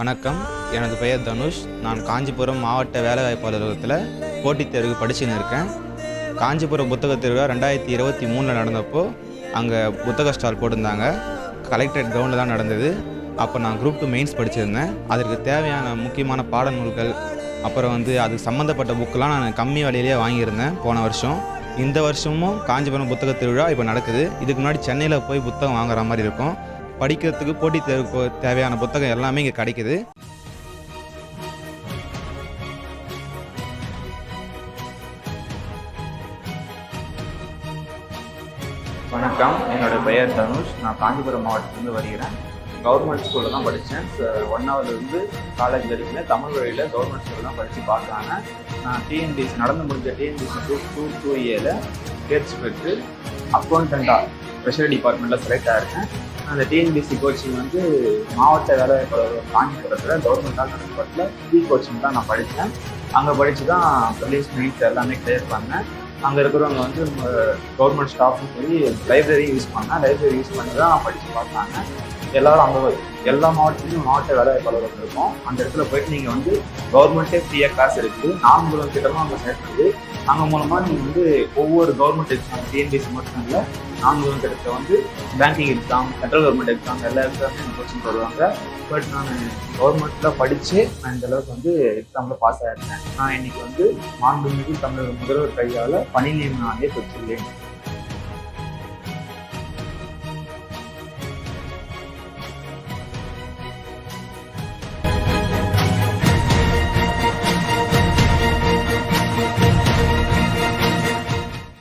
வணக்கம். எனது பெயர் தனுஷ். நான் காஞ்சிபுரம் மாவட்ட வேலைவாய்ப்பு அலுவலகத்தில் போட்டித் தேர்வு படிச்சுன்னு இருக்கேன். காஞ்சிபுரம் புத்தக திருவிழா ரெண்டாயிரத்தி இருபத்தி மூணில் நடந்தப்போ அங்கே புத்தக ஸ்டால் போட்டிருந்தாங்க. கலெக்டரேட் கிரவுண்டில் தான் நடந்தது. அப்போ நான் குரூப் டூ மெயின்ஸ் படிச்சிருந்தேன். அதற்கு தேவையான முக்கியமான பாடநூல்கள் அப்புறம் வந்து அதுக்கு சம்மந்தப்பட்ட புக்கெலாம் நான் கம்மி விலையிலேயே வாங்கியிருந்தேன் போன வருஷம். இந்த வருஷமும் காஞ்சிபுரம் புத்தக திருவிழா இப்போ நடக்குது. இதுக்கு முன்னாடி சென்னையில் போய் புத்தகம் வாங்குற மாதிரி இருக்கும். படிக்கிறதுக்கு போட்டித் தேர்வுக்கு தேவையான புத்தகம் எல்லாமே இங்கே கிடைக்குது. வணக்கம். என்னோடய பெயர் தனுஷ். நான் காஞ்சிபுரம் மாவட்டத்திலேருந்து வருகிறேன். கவர்மெண்ட் ஸ்கூலில் தான் படித்தேன் ஒன்னாவதுலேருந்து காலேஜ் வரைக்குமே தமிழ் வழியில் கவர்மெண்ட் ஸ்கூலில் தான் படித்து பார்க்குறாங்க. நான் டிஎன்பிசி நடந்து முடிஞ்ச டிஎன்பிசி டூ டூ டூ ஏல தேர்ச்சி பெற்று அக்கௌண்டண்ட்டாக ஸ்பெஷல் டிபார்ட்மெண்ட்டில் செலக்ட் ஆகிருக்கேன் அந்த டிஎன்பிசி கோச்சிங் வந்து மாவட்ட வேலைவாய்ப்பு காஞ்சிபுரத்தில் கவர்மெண்ட் நடத்தப்பட்டில் ஃப்ரீ கோச்சிங் தான் நான் படித்தேன் அங்கே படித்து தான் ப்ரிலிம்ஸ் மெயின்ஸ் எல்லாமே கிளியர் பண்ணேன். அங்கே இருக்கிறவங்க வந்து கவர்மெண்ட் ஸ்டாஃப்னு சொல்லி லைப்ரரி யூஸ் பண்ணேன். லைப்ரரி யூஸ் பண்ணி தான் படித்து பார்த்தாங்க. எல்லாரும் அங்கே எல்லா மாவட்டத்துலையும் மாவட்ட வேலைவாய்ப்பாளர்கள் இருக்கும். அந்த இடத்துல போயிட்டு நீங்கள் வந்து கவர்மெண்ட்டே ஃப்ரீயாக கிளாஸ் இருக்குது நான்கு திட்டமாக அங்கே சேர்த்து நாங்கள் மூலமாக நீங்கள் வந்து ஒவ்வொரு கவர்மெண்ட் எக்ஸாம் டிஎன்பிசி மட்டும் இல்லை நான்கு திட்டத்தை வந்து banking exam central government exam எல்லா எக்ஸாமும் கோச்சிங் தருவாங்க. பட் நான் கவர்மெண்ட்டில் படித்து நான் இந்த அளவுக்கு வந்து எக்ஸாமில் பாஸ் ஆகிருந்தேன் நான் இன்னைக்கு வந்து மாண்புமிகு தமிழக முதல்வர் கையால் பணி நியமன ஆணையை பெற்றுள்ளேன்.